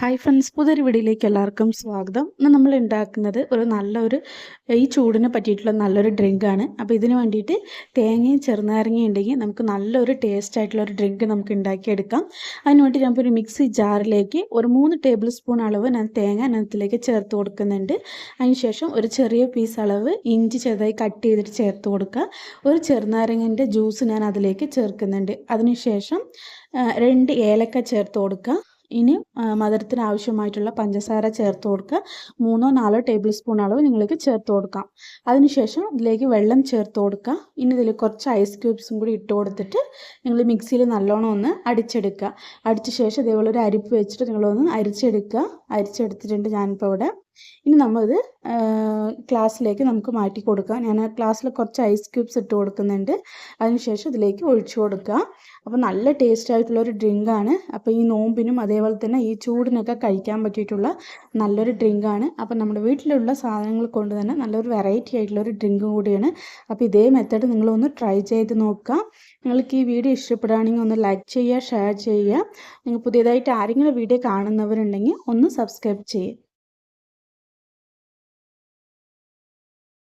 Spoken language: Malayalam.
ഹായ് ഫ്രണ്ട്സ് പുതിയൊരു വീഡിയോയിലേക്ക് എല്ലാവർക്കും സ്വാഗതം. ഇന്ന് നമ്മൾ ഉണ്ടാക്കുന്നത് ഒരു നല്ലൊരു ഈ ചൂടിനെ പറ്റിയിട്ടുള്ള നല്ലൊരു ഡ്രിങ്കാണ് അപ്പോൾ ഇതിന് വേണ്ടിയിട്ട് തേങ്ങയും ചെറുനാരങ്ങയും ഉണ്ടെങ്കിൽ നമുക്ക് നല്ലൊരു ടേസ്റ്റ് ആയിട്ടുള്ള ഒരു ഡ്രിങ്ക് നമുക്ക് ഉണ്ടാക്കിയെടുക്കാം. അതിന് വേണ്ടി ഞാൻ ഒരു മിക്സി ജാറിലേക്ക് ഒരു മൂന്ന് ടേബിൾ സ്പൂൺ അളവ് ഞാൻ തേങ്ങ അതിനകത്തിലേക്ക് ചേർത്ത് കൊടുക്കുന്നുണ്ട്. അതിനുശേഷം ഒരു ചെറിയ പീസ് അളവ് ഇഞ്ചി ചെറുതായി കട്ട് ചെയ്തിട്ട് ചേർത്ത് കൊടുക്കുക. ഒരു ചെറുനാരങ്ങന്റെ ജ്യൂസ് ഞാൻ അതിലേക്ക് ചേർക്കുന്നുണ്ട്. അതിനുശേഷം രണ്ട് ഏലക്ക ചേർത്ത് കൊടുക്കുക. ഇനി മധുരത്തിന് ആവശ്യമായിട്ടുള്ള പഞ്ചസാര ചേർത്ത് കൊടുക്കുക. മൂന്നോ നാലോ ടേബിൾ സ്പൂൺ അളവ് നിങ്ങൾക്ക് ചേർത്ത് കൊടുക്കാം. അതിനുശേഷം ഇതിലേക്ക് വെള്ളം ചേർത്ത് കൊടുക്കുക. ഇനി ഇതിൽ കുറച്ച് ഐസ് ക്യൂബ്സും കൂടി ഇട്ട് കൊടുത്തിട്ട് നിങ്ങൾ മിക്സിയിൽ നല്ലോണം ഒന്ന് അടിച്ചെടുക്കുക. അടിച്ച ശേഷം ഇതേപോലെ ഒരു അരിപ്പ് വെച്ചിട്ട് നിങ്ങളൊന്ന് അരിച്ചെടുക്കുക. അരിച്ചെടുത്തിട്ടുണ്ട് ഞാനിപ്പോൾ ഇവിടെ. ഇനി നമ്മളിത് ഗ്ലാസ്സിലേക്ക് നമുക്ക് മാറ്റി കൊടുക്കാം. ഞാൻ ഗ്ലാസ്സിൽ കുറച്ച് ഐസ് ക്യൂബ്സ് ഇട്ട് കൊടുക്കുന്നുണ്ട്. അതിനുശേഷം ഇതിലേക്ക് ഒഴിച്ചു കൊടുക്കുക അപ്പോൾ നല്ല ടേസ്റ്റ് ആയിട്ടുള്ള ഒരു ഡ്രിങ്കാണ് അപ്പോൾ ഈ നോമ്പിനും അതേപോലെ തന്നെ ഈ ചൂടിനൊക്കെ കഴിക്കാൻ പറ്റിയിട്ടുള്ള നല്ലൊരു ഡ്രിങ്കാണ് അപ്പോൾ നമ്മുടെ വീട്ടിലുള്ള സാധനങ്ങൾ കൊണ്ട് തന്നെ നല്ലൊരു വെറൈറ്റി ആയിട്ടുള്ള ഒരു ഡ്രിങ്കും കൂടിയാണ്. അപ്പോൾ ഇതേ മെത്തേഡ് നിങ്ങളൊന്ന് ട്രൈ ചെയ്ത് നോക്കുക നിങ്ങൾക്ക് ഈ വീഡിയോ ഇഷ്ടപ്പെടുകയാണെങ്കിൽ ഒന്ന് ലൈക്ക് ചെയ്യുക ഷെയർ ചെയ്യുക. നിങ്ങൾ പുതിയതായിട്ട് ആരെങ്കിലും വീഡിയോ കാണുന്നവരുണ്ടെങ്കിൽ ഒന്ന് സബ്സ്ക്രൈബ് ചെയ്യുക.